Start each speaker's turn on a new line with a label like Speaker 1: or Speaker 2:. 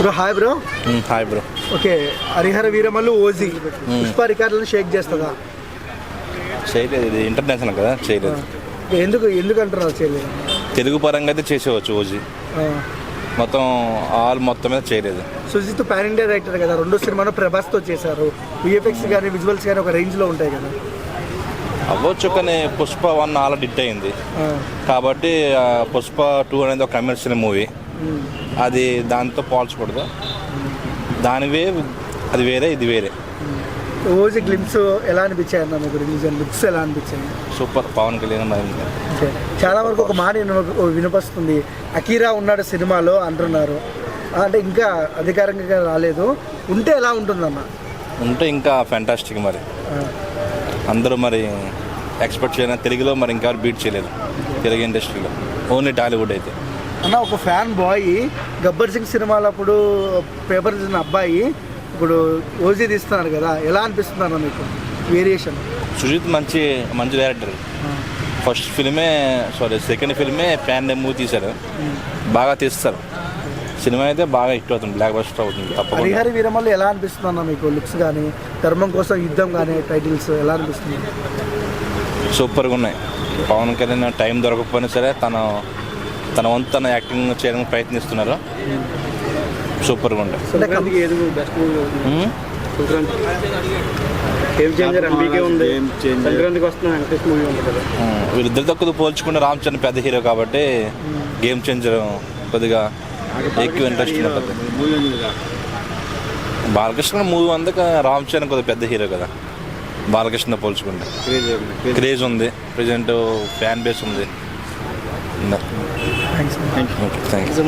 Speaker 1: Bro hi bro.
Speaker 2: Hi bro.
Speaker 1: Okay Hari Hara Veera Mallu OG. Pushpa రికార్డులను shake చేస్తుందా?
Speaker 2: చేయలేదు ఇది international కదా చేయలేదు.
Speaker 1: ఎందుకు ఎందుకు అంటున్నారు చేయలేదు?
Speaker 2: తెలుగు పరంగా అయితే చేసేవచ్చు ఓజీ. మొత్తం ఆల్ మొత్తం మీద చేయలేదు.
Speaker 1: సుజిత్ పాన్ ఇండియా డైరెక్టర్ కదా రెండో సినిమాను ప్రభాస్తో చేశారు. విఎఫ్ఎక్స్ కానీ విజువల్స్ కానీ ఒక రేంజ్లో ఉంటాయి కదా.
Speaker 2: అవ్వచ్చు కానీ పుష్ప వన్ ఆల్రెడీ హిట్ అయింది. కాబట్టి పుష్ప టూ అనేది ఒక కమర్షియల్ మూవీ. అది దాంతో పోల్చకూడదు. దాని వే అది వేరే ఇది వేరే.
Speaker 1: ఓజీ గ్లిమ్స్ ఎలా అనిపించాయి అన్న మీకు రిలీజన్ లుక్స్ ఎలా అనిపించాయి?
Speaker 2: సూపర్ పవన్ కళ్యాణ్.
Speaker 1: చాలా వరకు ఒక మాట విన- వినిపిస్తుంది. అకీరా ఉన్నాడు సినిమాలో అంటున్నారు. అంటే ఇంకా అధికారికంగా రాలేదు. ఉంటే ఎలా ఉంటుందన్న?
Speaker 2: ఉంటే ఇంకా ఫ్యాంటాస్టిక్ మరి. అందరూ మరి ఎక్స్పెక్ట్ చేయన తెలుగులో మరి ఇంకా బీట్ చేయలేదు. తెలుగు ఇండస్ట్రీలో ఓన్లీ టాలీవుడ్ అయితే.
Speaker 1: అన్న ఒక ఫ్యాన్ బాయ్ గబ్బర్ సింగ్ సినిమాలప్పుడు పేపర్ చేసిన అబ్బాయి ఇప్పుడు ఓజీ తీస్తున్నారు కదా ఎలా అనిపిస్తుంది అన్న మీకు వేరియేషన్
Speaker 2: సుజిత్ మంచి మంచి డైరెక్టర్ ఫస్ట్ ఫిల్మే సారీ సెకండ్ ఫిల్మే ప్యాన్ మూవీ తీశారు బాగా తీస్తారు. సినిమా అయితే బాగా హిట్ అవుతుంది బ్లాక్ బస్టర్ అవుతుంది
Speaker 1: హరిహరి వీరమల్లు ఎలా అనిపిస్తుంది అన్న మీకు లుక్స్ కానీ ధర్మం కోసం యుద్ధం కానీ టైటిల్స్ ఎలా అనిపిస్తుంది?
Speaker 2: సూపర్గా ఉన్నాయి. పవన్ కళ్యాణ్ టైం దొరకకపోయినా సరే తన తన వంతు తన యాక్టింగ్ చేయడానికి ప్రయత్నిస్తున్నారు సూపర్గా ఉమ్, వీళ్ళిద్దరితో కొద్దిగా పోల్చుకుంటే రామ్ చరణ్ పెద్ద హీరో కాబట్టి గేమ్ చేంజర్ కొద్దిగా ఎక్కువ ఇంట్రెస్ట్ ఉంటుంది బాలకృష్ణ మూవీ అందుక రామ్ చరణ్ కొద్దిగా పెద్ద హీరో కదా. బాలకృష్ణ పోల్చుకుంటే.
Speaker 3: క్రేజ్ ఉంది.
Speaker 2: క్రేజ్ ఉంది. ప్రజెంట్ ఫ్యాన్ బేస్ ఉంది. Thank you.